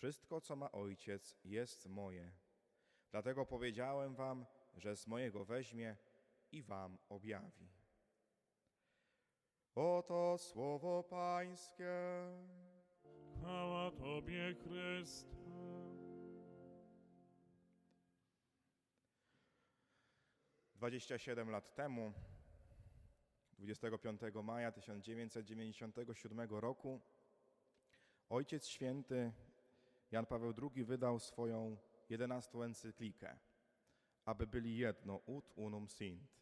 Wszystko, co ma Ojciec, jest moje. Dlatego powiedziałem wam, że z mojego weźmie i wam objawi. Oto słowo Pańskie. Chwała Tobie, Chryste. Dwadzieścia siedem lat temu, 25 maja 1997 roku, Ojciec Święty Jan Paweł II wydał swoją jedenastą encyklikę, aby byli jedno, ut unum sint.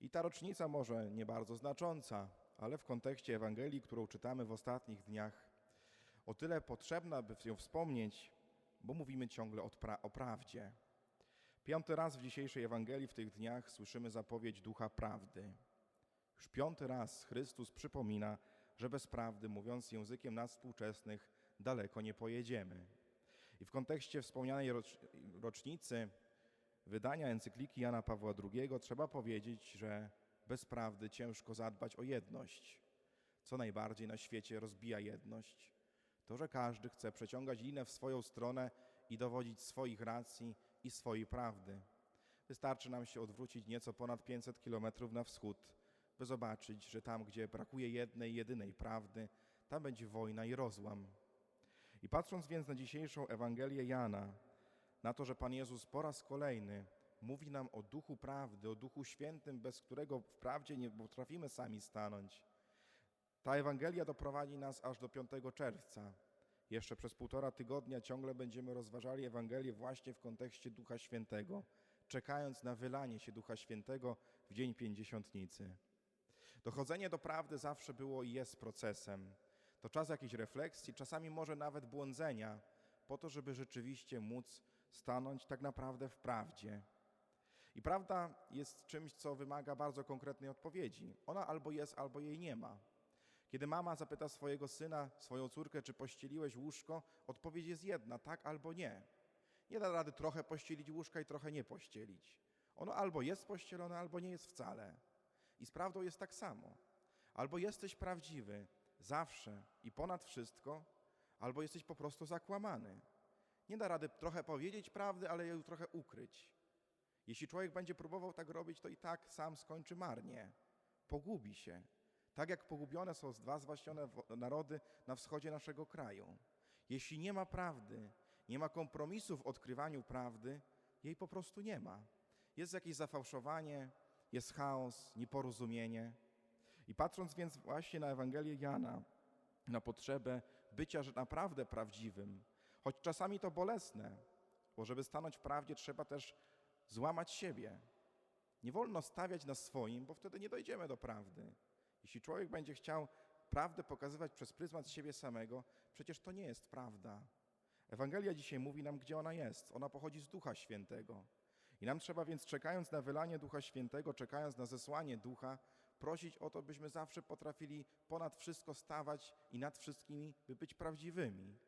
I ta rocznica może nie bardzo znacząca, ale w kontekście Ewangelii, którą czytamy w ostatnich dniach, o tyle potrzebna, by ją wspomnieć, bo mówimy ciągle o, pra- o prawdzie. Piąty raz w dzisiejszej Ewangelii w tych dniach słyszymy zapowiedź Ducha Prawdy. Już piąty raz Chrystus przypomina, że bez prawdy, mówiąc językiem nas współczesnych, daleko nie pojedziemy. I w kontekście wspomnianej rocz- rocznicy wydania encykliki Jana Pawła II trzeba powiedzieć, że bez prawdy ciężko zadbać o jedność. Co najbardziej na świecie rozbija jedność? To, że każdy chce przeciągać linę w swoją stronę i dowodzić swoich racji i swojej prawdy. Wystarczy nam się odwrócić nieco ponad 500 kilometrów na wschód, by zobaczyć, że tam, gdzie brakuje jednej, jedynej prawdy, tam będzie wojna i rozłam. I patrząc więc na dzisiejszą Ewangelię Jana, na to, że Pan Jezus po raz kolejny mówi nam o duchu prawdy, o duchu świętym, bez którego wprawdzie nie potrafimy sami stanąć, ta Ewangelia doprowadzi nas aż do 5 czerwca. Jeszcze przez półtora tygodnia ciągle będziemy rozważali Ewangelię właśnie w kontekście Ducha Świętego, czekając na wylanie się Ducha Świętego w Dzień Pięćdziesiątnicy. Dochodzenie do prawdy zawsze było i jest procesem. To czas jakiejś refleksji, czasami może nawet błądzenia, po to, żeby rzeczywiście móc stanąć tak naprawdę w prawdzie. I prawda jest czymś, co wymaga bardzo konkretnej odpowiedzi. Ona albo jest, albo jej nie ma. Kiedy mama zapyta swojego syna, swoją córkę, czy pościeliłeś łóżko, odpowiedź jest jedna, tak albo nie. Nie da rady trochę pościelić łóżka i trochę nie pościelić. Ono albo jest pościelone, albo nie jest wcale. I z prawdą jest tak samo. Albo jesteś prawdziwy zawsze i ponad wszystko, albo jesteś po prostu zakłamany. Nie da rady trochę powiedzieć prawdy, ale ją trochę ukryć. Jeśli człowiek będzie próbował tak robić, to i tak sam skończy marnie. Pogubi się. Tak jak pogubione są dwa zwaśnione narody na wschodzie naszego kraju. Jeśli nie ma prawdy, nie ma kompromisu w odkrywaniu prawdy, jej po prostu nie ma. Jest jakieś zafałszowanie, jest chaos, nieporozumienie. I patrząc więc właśnie na Ewangelię Jana, na potrzebę bycia naprawdę prawdziwym, choć czasami to bolesne, bo żeby stanąć w prawdzie, trzeba też złamać siebie. Nie wolno stawiać na swoim, bo wtedy nie dojdziemy do prawdy. Jeśli człowiek będzie chciał prawdę pokazywać przez pryzmat siebie samego, przecież to nie jest prawda. Ewangelia dzisiaj mówi nam, gdzie ona jest. Ona pochodzi z Ducha Świętego. I nam trzeba więc, czekając na wylanie Ducha Świętego, czekając na zesłanie Ducha, prosić o to, byśmy zawsze potrafili ponad wszystko stawać i nad wszystkimi, by być prawdziwymi.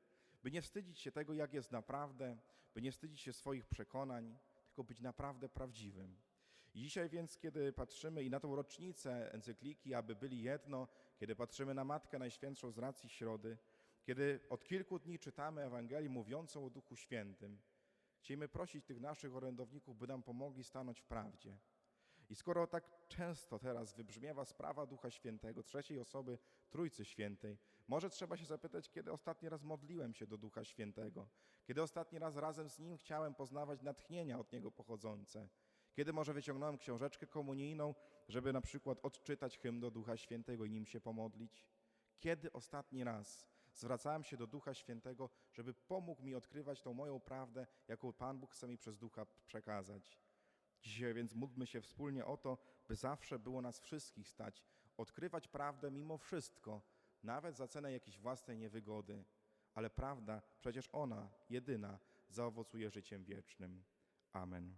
By nie wstydzić się tego, jak jest naprawdę, by nie wstydzić się swoich przekonań, tylko być naprawdę prawdziwym. I dzisiaj więc, kiedy patrzymy i na tą rocznicę encykliki, aby byli jedno, kiedy patrzymy na Matkę Najświętszą z racji Środy, kiedy od kilku dni czytamy Ewangelię mówiącą o Duchu Świętym, chcielibyśmy prosić tych naszych orędowników, by nam pomogli stanąć w prawdzie. I skoro tak często teraz wybrzmiewa sprawa Ducha Świętego, trzeciej osoby Trójcy Świętej, może trzeba się zapytać, kiedy ostatni raz modliłem się do Ducha Świętego, kiedy ostatni raz razem z Nim chciałem poznawać natchnienia od Niego pochodzące, kiedy może wyciągnąłem książeczkę komunijną, żeby na przykład odczytać hymn do Ducha Świętego i nim się pomodlić. Kiedy ostatni raz zwracałem się do Ducha Świętego, żeby pomógł mi odkrywać tą moją prawdę, jaką Pan Bóg chce mi przez Ducha przekazać? Dzisiaj więc módlmy się wspólnie o to, by zawsze było nas wszystkich stać, odkrywać prawdę mimo wszystko, nawet za cenę jakiejś własnej niewygody, ale prawda, przecież ona, jedyna, zaowocuje życiem wiecznym. Amen.